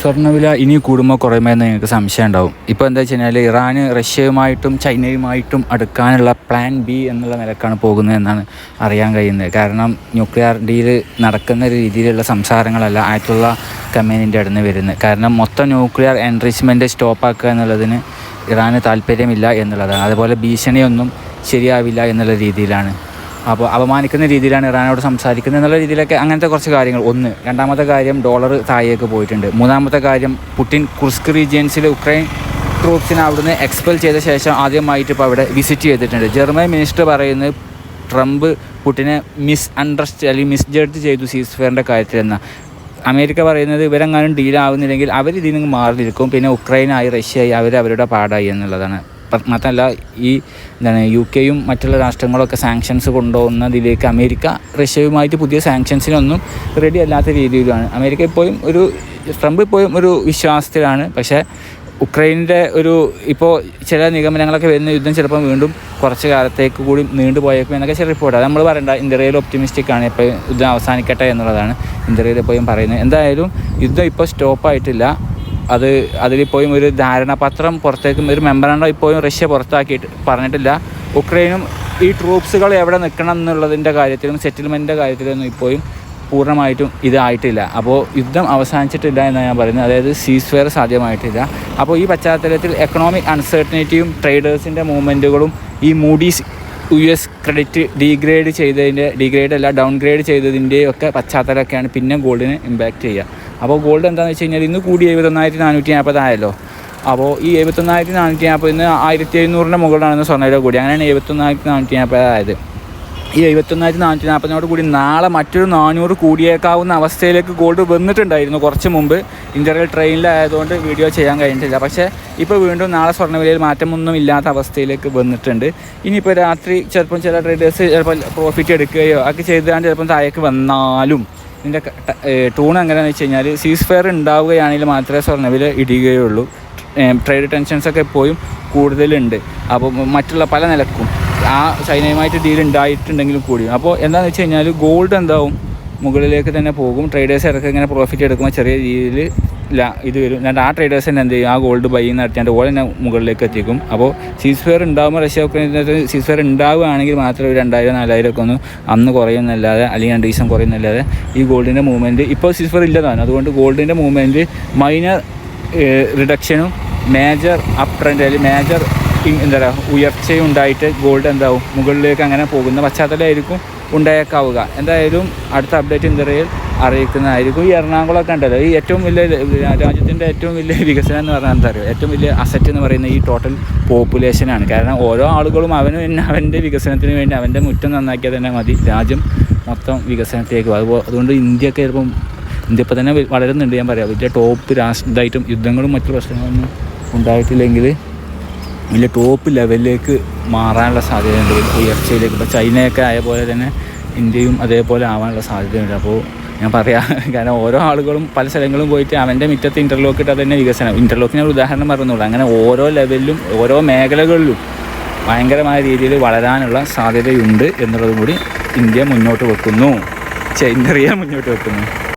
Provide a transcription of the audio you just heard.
സ്വർണവില ഇനി കൂടുമ്പോൾ കുറയുമ്പോൾ എന്ന് നിങ്ങൾക്ക് സംശയം ഉണ്ടാവും. ഇപ്പോൾ എന്താ വെച്ച് കഴിഞ്ഞാൽ ഇറാന് റഷ്യയുമായിട്ടും ചൈനയുമായിട്ടും അടുക്കാനുള്ള പ്ലാൻ ബി എന്നുള്ള നിലക്കാണ് പോകുന്നത് എന്നാണ് അറിയാൻ കഴിയുന്നത്. കാരണം ന്യൂക്ലിയർ ഡീൽ നടക്കുന്ന രീതിയിലുള്ള സംസാരങ്ങളല്ല ആയിട്ടുള്ള കമ്പനീന്റെ അടുന്ന് വരുന്നത്. കാരണം മൊത്തം ന്യൂക്ലിയർ എൻറിച്ച്മെന്റ് സ്റ്റോപ്പാക്കുക എന്നുള്ളതിന് ഇറാന് താല്പര്യമില്ല എന്നുള്ളതാണ്. അതുപോലെ ഭീഷണിയൊന്നും ശരിയാവില്ല എന്നുള്ള രീതിയിലാണ് അപ്പോൾ അപമാനിക്കുന്ന രീതിയിലാണ് ഇറാനോട് സംസാരിക്കുന്നത് എന്നുള്ള രീതിയിലൊക്കെ അങ്ങനത്തെ കുറച്ച് കാര്യങ്ങൾ. ഒന്ന് രണ്ടാമത്തെ കാര്യം ഡോളർ താഴേക്ക് പോയിട്ടുണ്ട്. മൂന്നാമത്തെ കാര്യം പുട്ടിൻ കുർസ്ക് റീജിയൻസിൽ ഉക്രൈൻ ട്രൂപ്സിനെ അവിടുന്ന് എക്സ്പെൽ ചെയ്ത ശേഷം ആദ്യമായിട്ട് ഇപ്പോൾ അവിടെ വിസിറ്റ് ചെയ്തിട്ടുണ്ട്. ജർമ്മൻ മിനിസ്റ്റർ പറയുന്നത് ട്രംപ് പുട്ടിനെ മിസ് അണ്ടർസ്റ്റ് അല്ലെങ്കിൽ മിസ് ജഡ്ജ് ചെയ്തു സീസ് ഫെയറിന്റെ കാര്യത്തിൽ എന്ന അമേരിക്ക പറയുന്നത് ഇവരെങ്ങാനും ഡീലാവുന്നില്ലെങ്കിൽ അവർ ഇതിൽ നിന്ന് മാറി നിൽക്കും. പിന്നെ ഉക്രൈനായി റഷ്യയായി അവർ അവരുടെ പാടായി എന്നുള്ളതാണ്. മാത്രമല്ല ഈ എന്താണ് യു കെയും മറ്റുള്ള രാഷ്ട്രങ്ങളൊക്കെ സാങ്ഷൻസ് കൊണ്ടുപോകുന്നതിലേക്ക് അമേരിക്ക റഷ്യയുമായിട്ട് പുതിയ സാങ്ഷൻസിനൊന്നും റെഡി അല്ലാത്ത രീതിയിലാണ്. അമേരിക്ക ഇപ്പോഴും ഒരു ട്രംപ് ഇപ്പോഴും ഒരു വിശ്വാസത്തിലാണ്. പക്ഷേ ഉക്രൈനിന്റെ ഒരു ഇപ്പോൾ ചില നിഗമനങ്ങളൊക്കെ വരുന്ന യുദ്ധം ചിലപ്പോൾ വീണ്ടും കുറച്ച് കാലത്തേക്ക് കൂടി നീണ്ടു പോയേക്കും എന്നൊക്കെ ചില റിപ്പോർട്ട് അത് നമ്മൾ പറയേണ്ട ഇന്ത്യയിൽ ഒപ്റ്റിമിസ്റ്റിക് ആണ്. ഇപ്പോൾ യുദ്ധം അവസാനിക്കട്ടെ എന്നുള്ളതാണ് ഇന്ത്യയിൽ എപ്പോഴും പറയുന്നത്. എന്തായാലും യുദ്ധം ഇപ്പോൾ സ്റ്റോപ്പായിട്ടില്ല അത് അതിലിപ്പോഴും ഒരു ധാരണാപത്രം പുറത്തേക്കും ഒരു മെമ്മറാണ്ടം ഇപ്പോഴും റഷ്യ പുറത്താക്കിയിട്ട് പറഞ്ഞിട്ടില്ല. ഉക്രൈനും ഈ ട്രൂപ്സുകൾ എവിടെ നിൽക്കണം എന്നുള്ളതിന്റെ കാര്യത്തിലും സെറ്റിൽമെന്റിന്റെ കാര്യത്തിലൊന്നും ഇപ്പോഴും പൂർണമായിട്ടും ഇതായിട്ടില്ല. അപ്പോൾ യുദ്ധം അവസാനിച്ചിട്ടില്ല എന്നാണ് ഞാൻ പറയുന്നത്. അതായത് സീസ് ഫെയർ സാധ്യമായിട്ടില്ല. അപ്പോൾ ഈ പശ്ചാത്തലത്തിൽ എക്കണോമിക് അൺസർട്ടനിറ്റിയും ട്രേഡേഴ്സിന്റെ മൂവ്മെന്റുകളും ഈ Moody's U S credit degrade ചെയ്തതിന്റെ ഡീഗ്രേഡ് അല്ല ഡൗൺഗ്രേഡ് ഗ്രേഡ് ചെയ്തതിന്റെ ഒക്കെ പശ്ചാത്തലമൊക്കെയാണ് പിന്നെ ഗോൾഡിനെ ഇമ്പാക്റ്റ് ചെയ്യുക. അപ്പോൾ ഗോൾഡ് എന്താണെന്ന് വെച്ച് കഴിഞ്ഞാൽ ഇന്ന് കൂടി എഴുപത്തൊന്നായിരത്തി നാനൂറ്റി നാൽപ്പതായല്ലോ അപ്പോൾ ഈ എഴുപത്തൊന്നായിരത്തി നാനൂറ്റി നാൽപ്പത് ഇന്ന് ആയിരത്തി എഴുന്നൂറിന്റെ മുകളിലാണ് സ്വർണവില കൂടി. അങ്ങനെയാണ് എഴുപത്തൊന്നായിരത്തി നാനൂറ്റി നാൽപ്പതായത് ഈ എഴുപത്തൊന്നായിരത്തി നാനൂറ്റി നാൽപ്പതിനോട് കൂടി നാളെ മറ്റൊരു നാനൂറ് കൂടിയേക്കാവുന്ന അവസ്ഥയിലേക്ക് ഗോൾഡ് വന്നിട്ടുണ്ടായിരുന്നു കുറച്ച് മുമ്പ്. ഇന്റർവൽ ട്രെയിനിലായതുകൊണ്ട് വീഡിയോ ചെയ്യാൻ കഴിഞ്ഞിട്ടില്ല. പക്ഷേ ഇപ്പോൾ വീണ്ടും നാളെ സ്വർണവിലയിൽ മാറ്റമൊന്നും ഇല്ലാത്ത അവസ്ഥയിലേക്ക് വന്നിട്ടുണ്ട്. ഇനിയിപ്പോൾ രാത്രി ചിലപ്പം ചില ട്രേഡേഴ്സ് ചിലപ്പോൾ പ്രോഫിറ്റ് എടുക്കുകയോ ഒക്കെ ചെയ്താണ്ട് ചിലപ്പം താഴേക്ക് വന്നാലും ഇതിന്റെ ടൂൺ എങ്ങനെയാണെന്ന് വെച്ച് കഴിഞ്ഞാൽ സീസ് ഫെയർ ഉണ്ടാവുകയാണെങ്കിൽ മാത്രമേ സ്വർണവില ഇടിയുകയുള്ളൂ. ട്രേഡ് ടെൻഷൻസൊക്കെ എപ്പോഴും കൂടുതലുണ്ട്. അപ്പോൾ മറ്റുള്ള പല നിലക്കും ആ ചൈനയുമായിട്ട് ഡീൽ ഉണ്ടായിട്ടുണ്ടെങ്കിലും കൂടി അപ്പോൾ എന്താണെന്ന് വെച്ച് കഴിഞ്ഞാൽ ഗോൾഡ് എന്താവും? മുകളിലേക്ക് തന്നെ പോകും. ട്രേഡേഴ്സ് ഇറക്കി ഇങ്ങനെ പ്രോഫിറ്റ് എടുക്കുമ്പോൾ ചെറിയ രീതിയിൽ ഇത് വരും. എന്നിട്ട് ആ ട്രേഡേഴ്സ് തന്നെ എന്ത് ചെയ്യും? ആ ഗോൾഡ് ബൈ നടത്തിയാണ്ട് ഓൾ തന്നെ മുകളിലേക്ക് എത്തിക്കും. അപ്പോൾ സീസ് ഫെയർ ഉണ്ടാകുമ്പോൾ റഷ്യ ഉക്രൈനകത്ത് സീസ് ഫെയർ ഉണ്ടാവുകയാണെങ്കിൽ മാത്രമേ ഒരു രണ്ടായിരം നാലായിരം ഒക്കെ ഒന്ന് അന്ന് കുറയുന്നല്ലാതെ അല്ലെങ്കിൽ രണ്ട് ദിവസം കുറയുന്നല്ലാതെ ഈ ഗോൾഡിന്റെ മൂവ്മെന്റ് ഇപ്പോൾ സീസ് ഫെയർ ഇല്ലതാണ് അതുകൊണ്ട് ഗോൾഡിന്റെ മൂവ്മെന്റ് മൈനർ റിഡക്ഷനും മേജർ അപ് ട്രെൻഡ് അല്ലെങ്കിൽ മേജർ എന്താ പറയുക ഉയർച്ചയും ഉണ്ടായിട്ട് ഗോൾഡ് എന്താവും? മുകളിലേക്ക് അങ്ങനെ പോകുന്ന പശ്ചാത്തലമായിരിക്കും. ഉണ്ടായേക്കാവുക. എന്തായാലും അടുത്ത അപ്ഡേറ്റ് ഇന്ത്യയിൽ അറിയിക്കുന്നതായിരിക്കും. ഈ എറണാകുളമൊക്കെ ഉണ്ടല്ലോ ഈ ഏറ്റവും വലിയ രാജ്യത്തിന്റെ ഏറ്റവും വലിയ വികസനം എന്ന് പറഞ്ഞാൽ എന്താ ഏറ്റവും വലിയ അസറ്റ് എന്ന് പറയുന്നത് ഈ ടോട്ടൽ പോപ്പുലേഷനാണ് കാരണം ഓരോ ആളുകളും അവന് പിന്നെ അവന്റെ വികസനത്തിന് വേണ്ടി അവന്റെ മുറ്റം നന്നാക്കിയാൽ തന്നെ മതി. രാജ്യം മൊത്തം വികസനത്തിലേക്ക് അതുപോലെ അതുകൊണ്ട് ഇന്ത്യയൊക്കെ ചിലപ്പം ഇന്ത്യ ഇപ്പോൾ തന്നെ വളരുന്നുണ്ട് ഞാൻ പറയാം. വലിയ ടോപ്പ് രാഷ്ട്ര ഇതായിട്ടും യുദ്ധങ്ങളും മറ്റു പ്രശ്നങ്ങളൊന്നും ഉണ്ടായിട്ടില്ലെങ്കിൽ വലിയ ടോപ്പ് ലെവലിലേക്ക് മാറാനുള്ള സാധ്യതയുണ്ട്. ഉയർച്ചയിലേക്ക്. ഇപ്പോൾ ചൈനയൊക്കെ ആയ പോലെ തന്നെ ഇന്ത്യയും അതേപോലെ ആവാനുള്ള സാധ്യതയുണ്ട്. അപ്പോൾ ഞാൻ പറയാം കാരണം ഓരോ ആളുകളും പല സ്ഥലങ്ങളും പോയിട്ട് അവന്റെ മുറ്റത്ത് ഇന്റർലോക്ക് ഇട്ടാൽ തന്നെ വികസനം. ഇന്റർലോക്ക് ഞാൻ ഒരു ഉദാഹരണം പറഞ്ഞുള്ളൂ അങ്ങനെ ഓരോ ലെവലിലും ഓരോ മേഖലകളിലും ഭയങ്കരമായ രീതിയിൽ വളരാനുള്ള സാധ്യതയുണ്ട് എന്നുള്ളതും കൂടി ഇന്ത്യ മുന്നോട്ട് വെക്കുന്നു. ചൈന മുന്നോട്ട് വെക്കുന്നു.